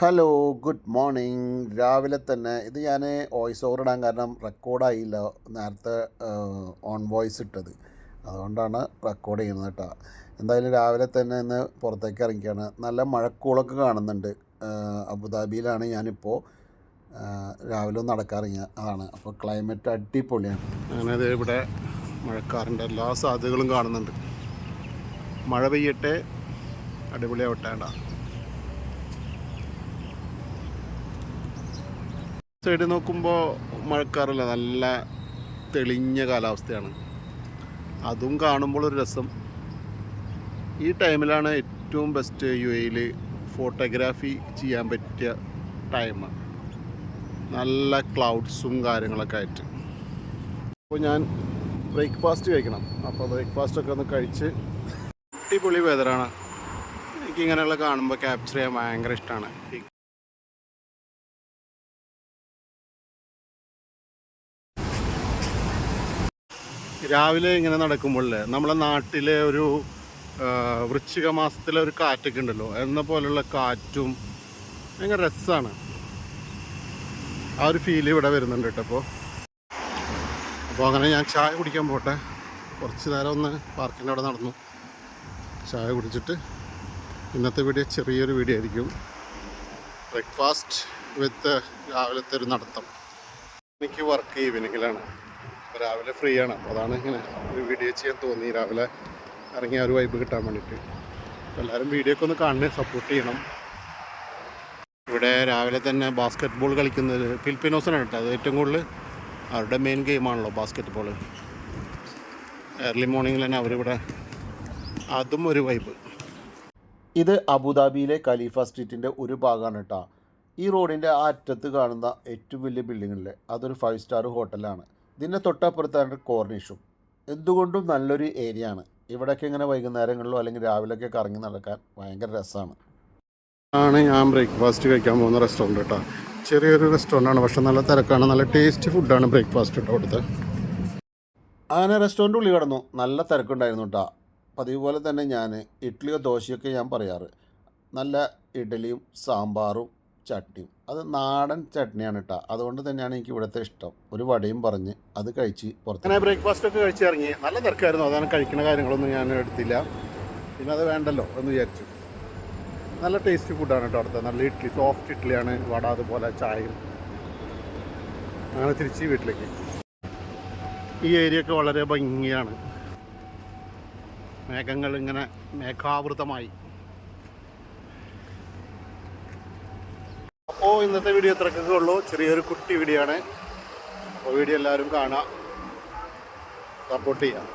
Hello good morning രാവിലെ തന്നെ ഇത് ഞാൻ വോയിസ് ഓവർ ഇടാൻ കാരണം റെക്കോർഡായില്ല നേരത്തെ ഓൺ വോയിസ് ഇട്ടത്. അതുകൊണ്ടാണ് റെക്കോർഡ് ചെയ്യുന്നത് കേട്ടോ. എന്തായാലും രാവിലെ തന്നെ ഇന്ന് പുറത്തേക്ക് ഇറങ്ങിയാണ് നല്ല മഴക്കൂളൊക്കെ കാണുന്നുണ്ട്. അബുദാബിയിലാണ് ഞാനിപ്പോൾ രാവിലെ ഒന്ന് നടക്കാറിങ്ങിയ അതാണ്. അപ്പോൾ ക്ലൈമറ്റ് അടിപൊളിയാണ്. അങ്ങനെ ഇവിടെ മഴക്കാറിന്റെ എല്ലാ സാധ്യതകളും കാണുന്നുണ്ട്. മഴ പെയ്യട്ടെ അടിപൊളിയാവട്ടേണ്ട സൈഡിൽ നോക്കുമ്പോൾ മഴക്കാറില്ല. നല്ല തെളിഞ്ഞ കാലാവസ്ഥയാണ്. അതും കാണുമ്പോൾ ഒരു രസം. ഈ ടൈമിലാണ് ഏറ്റവും ബെസ്റ്റ് യു എയിൽ ഫോട്ടോഗ്രാഫി ചെയ്യാൻ പറ്റിയ ടൈം നല്ല ക്ലൗഡ്സും കാര്യങ്ങളൊക്കെ ആയിട്ട്. അപ്പോൾ ഞാൻ ബ്രേക്ക്ഫാസ്റ്റ് കഴിക്കണം. അപ്പോൾ ബ്രേക്ക്ഫാസ്റ്റ് ഒക്കെ ഒന്ന് കഴിച്ച് അടിപൊളി വെതറാണ് എനിക്കിങ്ങനെയുള്ള കാണുമ്പോൾ ക്യാപ്ചർ ചെയ്യാൻ ഭയങ്കര ഇഷ്ടമാണ് രാവിലെ ഇങ്ങനെ നടക്കുമ്പോഴല്ലേ നമ്മളെ നാട്ടിലെ ഒരു വൃശ്ചിക മാസത്തിലെ ഒരു കാറ്റൊക്കെ ഉണ്ടല്ലോ എന്ന പോലുള്ള കാറ്റും ഭയങ്കര രസമാണ് ആ ഒരു ഫീൽ ഇവിടെ വരുന്നുണ്ട് കേട്ടോ അപ്പോൾ അപ്പോൾ അങ്ങനെ ഞാൻ ചായ കുടിക്കാൻ പോട്ടെ. കുറച്ച് നേരം ഒന്ന് പാർക്കിന്റെ അവിടെ നടന്നു. ചായ കുടിച്ചിട്ട് ഇന്നത്തെ വീഡിയോ ചെറിയൊരു വീഡിയോ ആയിരിക്കും. ബ്രേക്ക്ഫാസ്റ്റ് വിത്ത് രാവിലത്തെ ഒരു നടത്തം. എനിക്ക് വർക്ക് ഈവനിങ്ങിലാണ് അപ്പോൾ രാവിലെ ഫ്രീ ആണ്. അപ്പോൾ അതാണ് ഇങ്ങനെ ഒരു വീഡിയോ ചെയ്യാൻ തോന്നി. രാവിലെ ഇറങ്ങിയ ഒരു വൈബ് കിട്ടാൻ വേണ്ടിയിട്ട് എല്ലാവരും വീഡിയോ ഒക്കെ ഒന്ന് കാണണേ സപ്പോർട്ട് ചെയ്യണം. ഇവിടെ രാവിലെ തന്നെ ബാസ്ക്കറ്റ് ബോൾ കളിക്കുന്നത് ഫിലിപ്പിനോസിനാണ് കേട്ടോ. അത് ഏറ്റവും കൂടുതൽ അവരുടെ മെയിൻ ഗെയിമാണല്ലോ ബാസ്ക്കറ്റ് ബോൾ ഏർലി മോർണിംഗിൽ തന്നെ അവരിവിടെ അതും ഒരു വൈബ് ഇത് അബുദാബിയിലെ ഖലീഫ സ്ട്രീറ്റിന്റെ ഒരു ഭാഗമാണ് കേട്ടോ. ഈ റോഡിന്റെ ആ അറ്റത്ത് കാണുന്ന ഏറ്റവും വലിയ ബിൽഡിങ്ങിലെ അതൊരു ഫൈവ് സ്റ്റാർ ഹോട്ടലാണ് ഇതിന്റെ തൊട്ടപ്പുറത്താണ് കോർണിഷും എന്തുകൊണ്ടും നല്ലൊരു ഏരിയ ആണ്. ഇവിടെയൊക്കെ ഇങ്ങനെ വൈകുന്നേരങ്ങളിലോ അല്ലെങ്കിൽ രാവിലെയൊക്കെ കറങ്ങി നടക്കാൻ ഭയങ്കര രസമാണ്. ആണ് ഞാൻ ബ്രേക്ക്ഫാസ്റ്റ് കഴിക്കാൻ പോകുന്ന റെസ്റ്റോറന്റ് കേട്ടോ ചെറിയൊരു റെസ്റ്റോറന്റ് ആണ് പക്ഷെ നല്ല തിരക്കാണ് നല്ല ടേസ്റ്റ് ഫുഡാണ് ബ്രേക്ക്ഫാസ്റ്റ് കേട്ടോ അവിടുത്തെ. അങ്ങനെ റെസ്റ്റോറന്റ് ഉള്ളി കിടന്നു. നല്ല തിരക്കുണ്ടായിരുന്നു കേട്ടോ പതിവ് പോലെ തന്നെ ഞാൻ ഇഡ്ഡലിയോ ദോശയൊക്കെ ഞാൻ പറയാറ്. നല്ല ഇഡ്ഡലിയും സാമ്പാറും ചട്നിയും അത് നാടൻ ചട്നിയാണ് കേട്ടോ അതുകൊണ്ട് തന്നെയാണ് എനിക്ക് ഇവിടുത്തെ ഇഷ്ടം. ഒരു വടയും പറഞ്ഞ് അത് കഴിച്ച് പുറത്ത് അങ്ങനെ ബ്രേക്ക്ഫാസ്റ്റ് ഒക്കെ കഴിച്ച് ഇറങ്ങി. നല്ല തിരക്കായിരുന്നു. അതാണ് കഴിക്കുന്ന കാര്യങ്ങളൊന്നും ഞാൻ എടുത്തില്ല. പിന്നെ അത് വേണ്ടല്ലോ എന്ന് വിചാരിച്ചു. നല്ല ടേസ്റ്റി ഫുഡാണ് കേട്ടോ അവിടുത്തെ. നല്ല ഇഡ്ഡലി സോഫ്റ്റ് ഇഡ്ഡലിയാണ് വട അതുപോലെ ചായയും. അങ്ങനെ തിരിച്ച് വീട്ടിലേക്ക്. ഈ ഏരിയ ഒക്കെ വളരെ ഭംഗിയാണ്. മേഘങ്ങൾ ഇങ്ങനെ മേഘാവൃതമായി. അപ്പോൾ ഇന്നത്തെ വീഡിയോ ഇത്രക്കൊക്കെ ഉള്ളൂ. ചെറിയൊരു കുട്ടി വീഡിയോ ആണ്. അപ്പോൾ വീഡിയോ എല്ലാവരും കാണാം. സപ്പോർട്ട് ചെയ്യാം.